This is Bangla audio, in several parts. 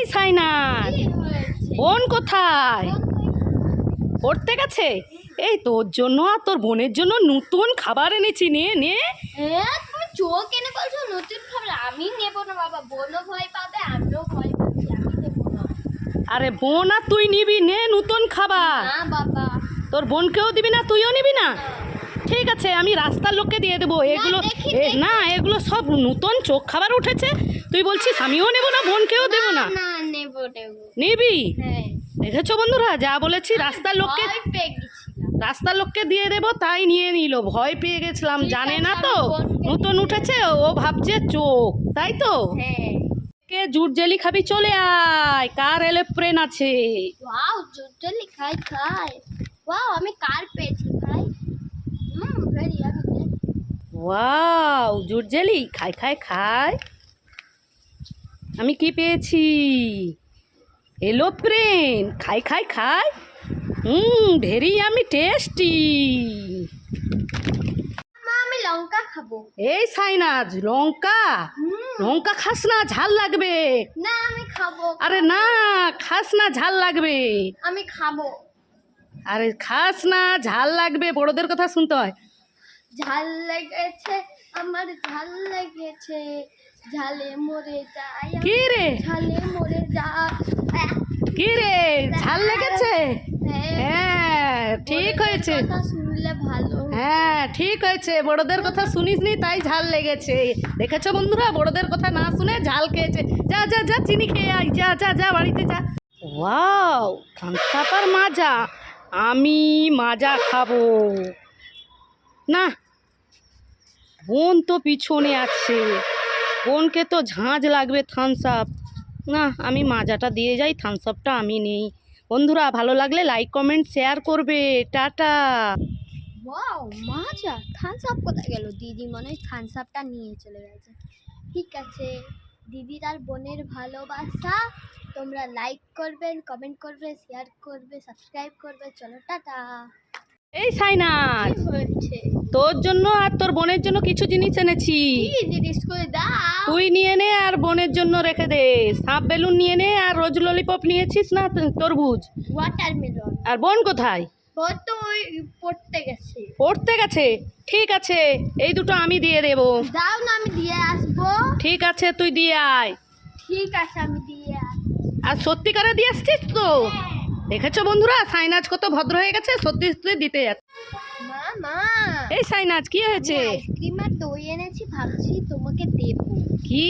এই হয়েছে? বোন কোথায়? পড়তে গেছে? এই তোর জন্য আর তোর বোনের জন্য নতুন খাবার এনেছি নে নে। তুমি চোখ এনে বলছো নতুন খাবার? আমি নেব না বাবা বোনও ভয় পাবে আমিও ভয় পাচ্ছি আমি নেব না। আরে বোন আর তুই নিবি? নে নতুন খাবার। না বাবা। তোর বোনকেও দিবি না তুইও নিবি না। ঠিক আছে আমি রাস্তার লোককে দিয়ে দেবো। এগুলো না এগুলো সব নতুন চোখ খাবার উঠেছে। তুই বলছিস আমিও নেব না বোনকেও দেবো না নেব? হ্যাঁ। দেখেছ বন্ধুরা? যা বলেছি রাস্তার লোককে রাস্তার লোককে দিয়ে দেবো তাই নিয়ে নিল। ভয় পেয়ে গেছিলাম জানে না তো? নতুন উঠেছে ও ভাবছে চোখ তাই তো? হ্যাঁ। কে জুট জেলি খাবি চলে আয়। কার এলেপ্রেন আছে? ওয়াও জুটলি খাই খাই। ওয়াও আমি কার পেয়েছি ভাই ওয়াও জুট জেলি খাই খাই খাই। আমি কি পেয়েছি? এলোপ্রেন খাই খাই খাই। হুম ভেরি আমি টেস্টি। আমি লঙ্কা খাব। এই সাইনাজ লঙ্কা? লঙ্কা খাস না ঝাল লাগবে। না আমি খাব। আরে না খাস না ঝাল লাগবে। আমি খাব। আরে খাস না ঝাল লাগবে বড়দের কথা শুনতে হয়। ঝাল লেগেছে আমার ঝাল লেগেছে। ঝালে মরে যায় কি রে? ঝালে মরে যায়। কি রে ঝাল লেগেছে? হ্যাঁ ঠিক হয়েছে। হ্যাঁ ঠিক হয়েছে। বড়দের কথা শুনিসনি তাই ঝাল লেগেছে। দেখেছ বন্ধুরা বড়দের কথা না শুনে ঝাল খেয়েছে। যা যা যা চিনি খেয়ে আয়। যা যা যা বাড়িতে যা। ওয়াও থামসাপার মাজা। আমি মাজা খাব। না বোন তো পিছনে আছে। বোনকে তো ঝাঁজ লাগবে থামস আপ না আমি মাজাটা দিয়ে যাই থামস আপটা আমি নেই। বন্ধুরা ভালো লাগলে লাইক কমেন্ট শেয়ার করবে। Tata. Wow Maaza Thums up কোথায় গেল? দিদি মনে হয় থামস আপটা নিয়ে চলে গেছে। ঠিক আছে দিদি তার বোনের ভালোবাসা। তোমরা লাইক করবেন কমেন্ট করবে শেয়ার করবে সাবস্ক্রাইব করবে। চলো টাটা। এই সাইনাজ তোর জন্য আর তোর বোনের জন্য কিছু জিনিস এনেছি। জিনিস করে দাও। তুই নিয়ে নে আর বোনের জন্য রেখে দে। সাপ বেলুন নিয়ে নে আর রোজ ললিপপ নিয়েছিস না তো- তরমুজ? ওয়াটারমেলন আর বোন কোথায়? পড়তে গেছে। পড়তে গেছে? ঠিক আছে এই দুটো আমি দিয়ে দেবো। দাও না আমি দিয়ে আসব। ঠিক আছে তুই দিয়ে আয়। ঠিক আছে আমি দিয়ে আর সত্যিকারে দিয়ে আসছিস তো? দেখেছ বন্ধুরা সাইনাজ কত ভদ্র হয়ে গেছে সত্যি সত্যি দিতে যাচ্ছে। মা মা। এই সাইনাজ কি হয়েছে? এনেছি ভাবছি তোমাকে দেবো। কি?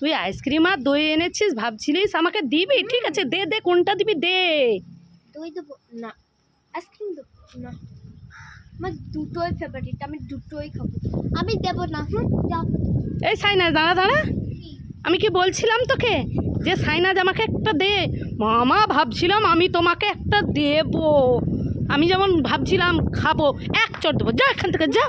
তুই আইসক্রিম আর দই এনেছিস ভাবছিলিস আমাকে দিবি? ঠিক আছে দে দে কোনটা দিবি দে। দই দেবো না আইসক্রিম দেবো না। আমার দুটোই ফেভারিট আমি দুটোই খাব। আমি দেবো না হুম এই সাইনাজ দাঁড়া দাঁড়া। আমি কি বলছিলাম তোকে যে সাইনাজ আমাকে একটা দে? মামা ভাবছিলাম আমি তোমাকে একটা দেবো। আমি যেমন ভাবছিলাম খাব এক চট দেবো যা এখান থেকে যা।